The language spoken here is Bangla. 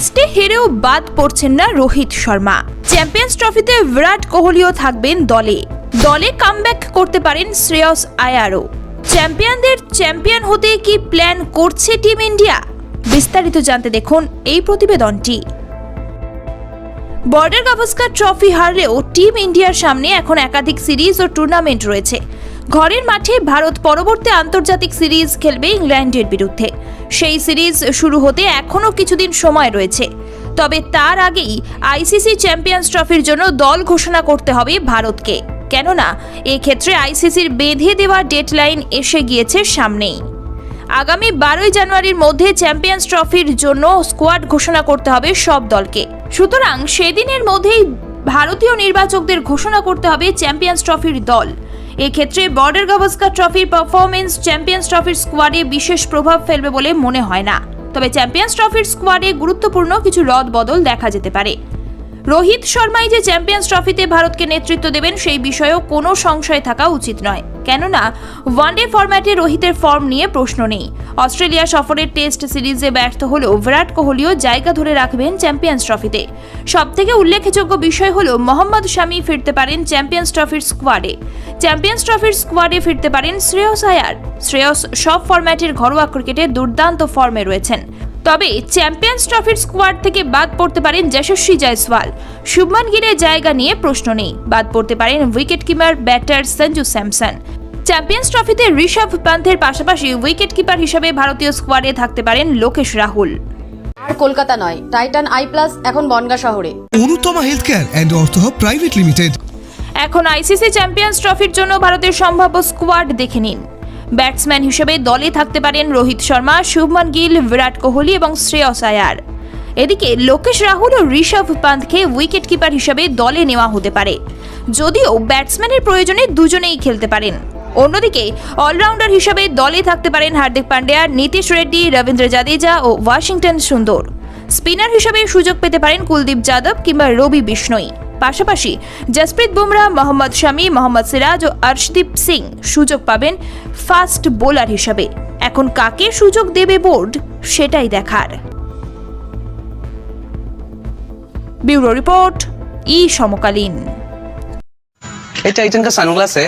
টেস্টে হেরেও বাদ পড়ছেন না রোহিত শর্মা। চ্যাম্পিয়ন্স ট্রফিতে বিরাট কোহলিও থাকবেন দলে। দলে কামব্যাক করতে পারেন শ্রেয়স আয়ারও। চ্যাম্পিয়নদের চ্যাম্পিয়ন হতে কি প্ল্যান করছে টিম ইন্ডিয়া? বিস্তারিত জানতে দেখুন এই প্রতিবেদনটি। বর্ডার গাভাস্কার ট্রফি হারলেও টিম ইন্ডিয়ার সামনে এখন একাধিক সিরিজ ও টুর্নামেন্ট রয়েছে। ঘরের মাঠে ভারত পরবর্তী আন্তর্জাতিক সিরিজ খেলবে ইংল্যান্ডের বিরুদ্ধে। সেই সিরিজ শুরু হতে এখনও কিছুদিন সময় রয়েছে। তবে তার আগেই আইসিসি চ্যাম্পিয়ন্স ট্রফির জন্য দল ঘোষণা করতে হবে ভারতকে। কেননা, এক্ষেত্রে আইসিসির বেঁধে দেওয়া ডেডলাইন এসে গিয়েছে সামনেই। আগামী বারোই জানুয়ারির মধ্যে চ্যাম্পিয়ন্স ট্রফির জন্য স্কোয়াড ঘোষণা করতে হবে সব দলকে। সুতরাং সেদিনের মধ্যেই ভারতীয় নির্বাচকদের ঘোষণা করতে হবে চ্যাম্পিয়ন্স ট্রফির দল। এক্ষেত্রে বর্ডার গাভাস্কার ট্রফির পারফরমেন্স চ্যাম্পিয়ন্স ট্রফির স্কোয়াডে বিশেষ প্রভাব ফেলবে বলে মনে হয় না। তবে চ্যাম্পিয়ন্স ট্রফির স্কোয়াডে গুরুত্বপূর্ণ কিছু রদ বদল দেখা যেতে পারে। রোহিত শর্মাই যে চ্যাম্পিয়ন্স ট্রফিতে ভারতকে নেতৃত্ব দেবেন, সেই বিষয়েও কোনো সংশয় থাকা উচিত নয়। কেননা, ওয়ানডে ফরম্যাটে রোহিতের ফর্ম নিয়ে প্রশ্ন নেই। অস্ট্রেলিয়া সফরের টেস্ট সিরিজে ব্যর্থ হলেও বিরাট কোহলিও জায়গা ধরে রাখবেন চ্যাম্পিয়ন্স ট্রফিতে। সবথেকে উল্লেখযোগ্য বিষয় হলো, মোহাম্মদ শামি ফিরতে পারেন চ্যাম্পিয়ন্স ট্রফির স্কোয়াডে। চ্যাম্পিয়ন্স ট্রফির স্কোয়াডে ফিরতে পারেন শ্রেয়স আয়ার। শ্রেয়স সব ফরম্যাটের ঘরোয়া ক্রিকেটে দুর্দান্ত ফর্মে রয়েছেন। তবে চ্যাম্পিয়ন্স ট্রফির স্কোয়াড থেকে বাদ পড়তে পারেন যশস্বী জয়সওয়াল। শুভমান গিলের জায়গা নিয়ে প্রশ্ন নেই। বাদ পড়তে পারেন wicket keeper batter Sanju Samson. Champions ট্রফিতে ঋষভ পান্থের পাশাপাশি উইকেট কিপার হিসেবে ভারতীয় স্কোয়াডে থাকতে পারেন লোকেশ রাহুল। আর কলকাতা নয় টাইটান আই প্লাস এখন বনগা শহরে। Anutama health care and Artha private limited. এখন আইসিসি চ্যাম্পিয়ন্স ট্রফির জন্য ভারতের সম্ভাব্য স্কোয়াড দেখে নিন। ব্যাটসম্যান হিসেবে দলে থাকতে পারেন রোহিত শর্মা, শুভমান গিল, বিরাট কোহলি এবং শ্রেয়স আয়ার। এদিকে লোকেশ রাহুল ও ঋষভ পান্থকে উইকেট কিপার হিসেবে দলে নেওয়া হতে পারে। যদিও ব্যাটসম্যানের প্রয়োজনে দুজনেই খেলতে পারেন। অন্যদিকে অলরাউন্ডার হিসেবে দলে থাকতে পারেন হার্দিক পান্ডিয়া, নীতিশ রেড্ডি, রবীন্দ্র জাদেজা ও ওয়াশিংটন সুন্দর। স্পিনার হিসেবে সুযোগ পেতে পারেন কুলদীপ যাদব কিংবা রবি বিষ্ণই। পাশাপাশি জসপ্রীত বুমরা মোহাম্মদ শামি মোহাম্মদ সিরাজ ও অর্শদীপ সিং সুযোগ পাবেন ফাস্ট বোলার হিসেবে এখন কাকে সুযোগ দেবে বোর্ড সেটাই দেখার ব্যুরো রিপোর্ট ই সমকালীন ये टाइटन का सनग्लास है